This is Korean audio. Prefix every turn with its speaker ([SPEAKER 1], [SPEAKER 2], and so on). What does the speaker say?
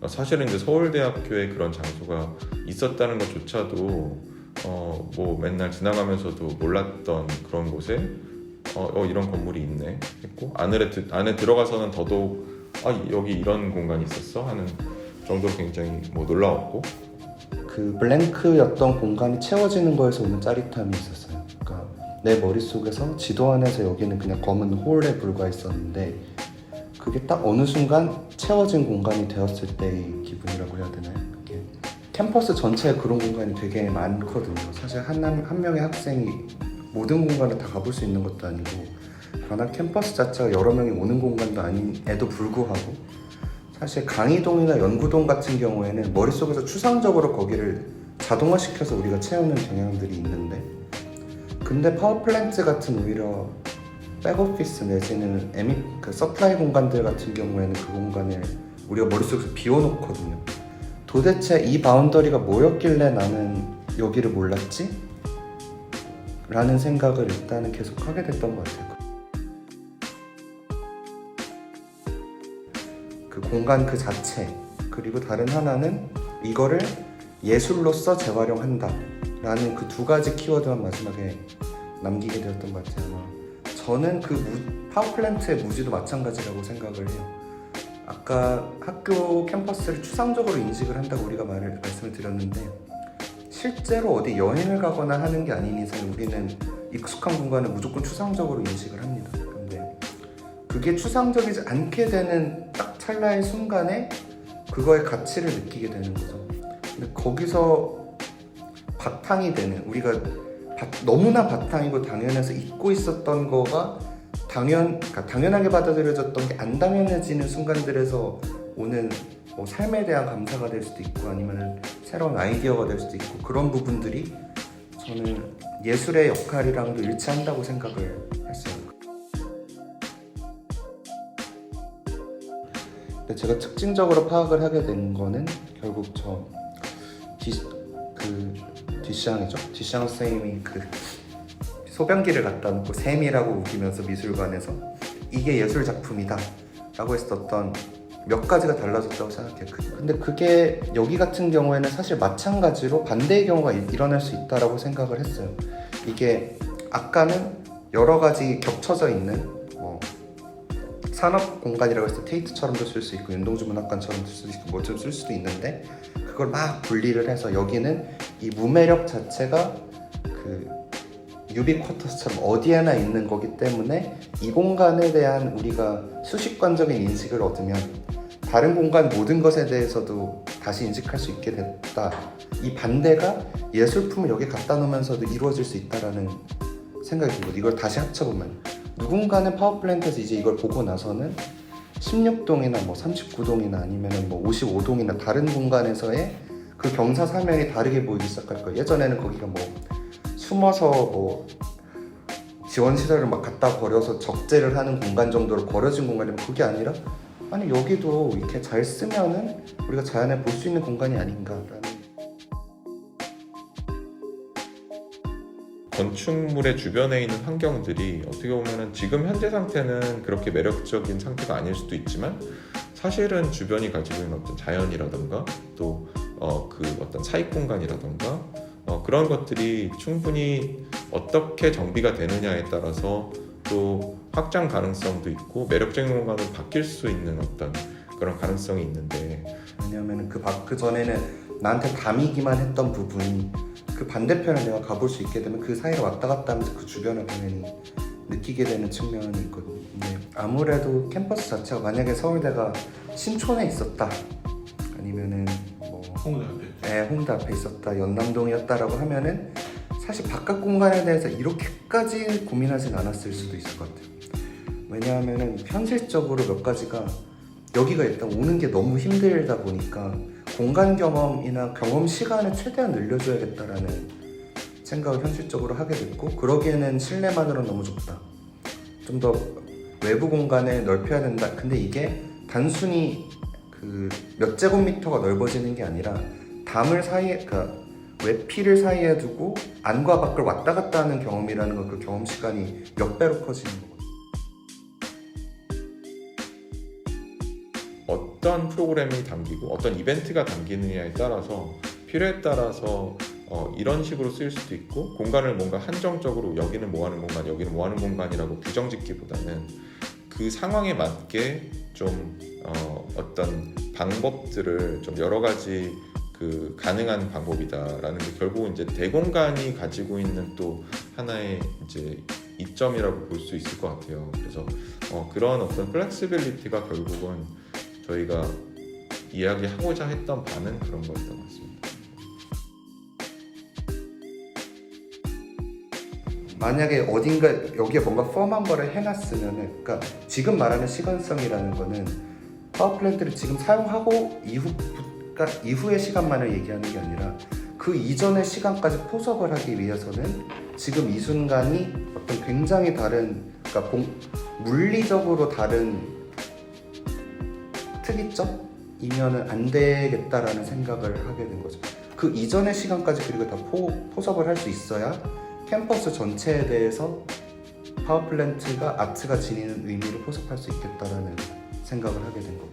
[SPEAKER 1] 어, 사실은 이제 서울대학교에 그런 장소가 있었다는 것조차도 어, 뭐 맨날 지나가면서도 몰랐던 그런 곳에 어, 어, 이런 건물이 있네 했고 안에, 드- 안에 들어가서는 더더욱 아 여기 이런 공간이 있었어 하는 정도로 굉장히 뭐 놀라웠고
[SPEAKER 2] 그 블랭크였던 공간이 채워지는 거에서 오는 짜릿함이 있었어요. 그러니까 내 머릿속에서 지도 안에서 여기는 그냥 검은 홀에 불과했었는데 그게 딱 어느 순간 채워진 공간이 되었을 때의 기분이라고 해야 되나요? 그게 캠퍼스 전체에 그런 공간이 되게 많거든요. 사실 한, 한 명의 학생이 모든 공간을 다 가볼 수 있는 것도 아니고 관악 캠퍼스 자체가 여러 명이 오는 공간도 아님에도 불구하고 사실 강의동이나 연구동 같은 경우에는 머릿속에서 추상적으로 거기를 자동화시켜서 우리가 채우는 경향들이 있는데 근데 파워플랜트 같은 오히려 백오피스 내지는 에미 그 서플라이 공간들 같은 경우에는 그 공간을 우리가 머릿속에서 비워놓거든요. 도대체 이 바운더리가 뭐였길래 나는 여기를 몰랐지? 라는 생각을 일단은 계속 하게 됐던 것 같아요. 그 공간 그 자체 그리고 다른 하나는 이거를 예술로서 재활용한다 라는 그 두 가지 키워드만 마지막에 남기게 되었던 것 같아요 저는 그 무- 파워플랜트의 무지도 마찬가지라고 생각을 해요 아까 학교 캠퍼스를 추상적으로 인식을 한다고 우리가 말을 말씀을 드렸는데 실제로 어디 여행을 가거나 하는 게 아닌 이상 우리는 익숙한 공간을 무조건 추상적으로 인식을 합니다 근데 그게 추상적이지 않게 되는 딱 찰나의 순간에 그거의 가치를 느끼게 되는 거죠. 근데 거기서 바탕이 되는 우리가 바- 너무나 바탕이고 당연해서 잊고 있었던 거가 당연 그러니까 당연하게 받아들여졌던 게 안 당연해지는 순간들에서 오는 뭐 삶에 대한 감사가 될 수도 있고 아니면 새로운 아이디어가 될 수도 있고 그런 부분들이 저는 예술의 역할이랑도 일치한다고 생각을 했어요. 근데 제가 특징적으로 파악을 하게 된 거는 결국 저 디, 그 디샹이죠. 디샹 선생님이 그 소변기를 갖다 놓고 샘이라고 우기면서 미술관에서 이게 예술 작품이다 라고 했었던 몇 가지가 달라졌다고 생각해요. 그- 근데 그게 여기 같은 경우에는 사실 마찬가지로 반대의 경우가 일- 일어날 수 있다라고 생각을 했어요. 이게 아까는 여러 가지 겹쳐져 있는 뭐 산업 공간이라고 했을 때 테이트처럼도 쓸 수 있고 윤동주 문학관처럼도 쓸 수 있고 뭐좀 쓸 수도 있는데 그걸 막 분리를 해서 여기는 이 무매력 자체가 그 유비쿼터스처럼 어디에나 있는 거기 때문에 이 공간에 대한 우리가 수식관적인 인식을 얻으면 다른 공간 모든 것에 대해서도 다시 인식할 수 있게 됐다. 이 반대가 예술품을 여기 갖다 놓으면서도 이루어질 수 있다라는 생각이 들고 이걸 다시 합쳐보면 누군가는 파워플랜트에서 이제 이걸 보고 나서는 16동이나 뭐 39동이나 아니면은 뭐 55동이나 다른 공간에서의 그 경사 사명이 다르게 보이기 시작할 거예요. 예전에는 거기가 뭐 숨어서 뭐 지원 시설을 막 갖다 버려서 적재를 하는 공간 정도로 버려진 공간이면 그게 아니라 아니 여기도 이렇게 잘 쓰면은 우리가 자연에 볼 수 있는 공간이 아닌가라는
[SPEAKER 1] 건축물의 주변에 있는 환경들이 어떻게 보면은 지금 현재 상태는 그렇게 매력적인 상태가 아닐 수도 있지만 사실은 주변이 가지고 있는 어떤 자연이라던가 또 어, 그 어떤 사익 공간이라던가 어, 그런 것들이 충분히 어떻게 정비가 되느냐에 따라서 또 확장 가능성도 있고 매력적인 공간으로 바뀔 수 있는 어떤 그런 가능성이 있는데.
[SPEAKER 2] 왜냐하면 그, 바- 그 전에는 나한테 담이기만 했던 부분이 그 반대편을 내가 가볼 수 있게 되면 그 사이를 왔다 갔다 하면서 그 주변을 당연히 느끼게 되는 측면이 있거든요. 근데 아무래도 캠퍼스 자체가 만약에 서울대가 신촌에 있었다 아니면은 뭐
[SPEAKER 3] 홍대 앞에
[SPEAKER 2] 예, 홍대 앞에 있었다 연남동이었다라고 하면은 사실 바깥 공간에 대해서 이렇게까지 고민하진 않았을 수도 있을 것 같아요. 왜냐하면은 현실적으로 몇 가지가 여기가 일단 오는 게 너무 힘들다 보니까 공간 경험이나 경험 시간을 최대한 늘려줘야겠다라는 생각을 현실적으로 하게 됐고 그러기에는 실내만으로 너무 좁다. 좀 더 외부 공간을 넓혀야 된다. 근데 이게 단순히 그 몇 제곱미터가 넓어지는 게 아니라 담을 사이에 그러니까 외피를 사이에 두고 안과 밖을 왔다 갔다 하는 경험이라는 건 그 경험 시간이 몇 배로 커지는 거거든요.
[SPEAKER 1] 어떤 프로그램이 담기고 어떤 이벤트가 담기느냐에 따라서 필요에 따라서 어, 이런 식으로 쓰일 수도 있고 공간을 뭔가 한정적으로 여기는 뭐 하는 공간, 여기는 뭐 하는 공간이라고 규정 짓기보다는 그 상황에 맞게 좀 어, 어떤 방법들을 좀 여러 가지 그 가능한 방법이다라는 게 결국은 이제 대공간이 가지고 있는 또 하나의 이제 이점이라고 볼 수 있을 것 같아요. 그래서 어, 그런 어떤 플렉시빌리티가 결국은 저희가 이야기하고자 했던 바는 그런 거였던 것 같습니다.
[SPEAKER 2] 만약에 어딘가 여기에 뭔가 펌한 거를 해놨으면은 그러니까 지금 말하는 시간성이라는 거는 파워 플랜트를 지금 사용하고 이후 그러니까 이후의 시간만을 얘기하는 게 아니라 그 이전의 시간까지 포섭을 하기 위해서는 지금 이 순간이 어떤 굉장히 다른 그러니까 공, 물리적으로 다른 특이점 이면은 안 되겠다라는 생각을 하게 된 거죠. 그 이전의 시간까지 그리고 다 포, 포섭을 할 수 있어야 캠퍼스 전체에 대해서 파워플랜트가 아트가 지니는 의미를 포섭할 수 있겠다라는 생각을 하게 된 거고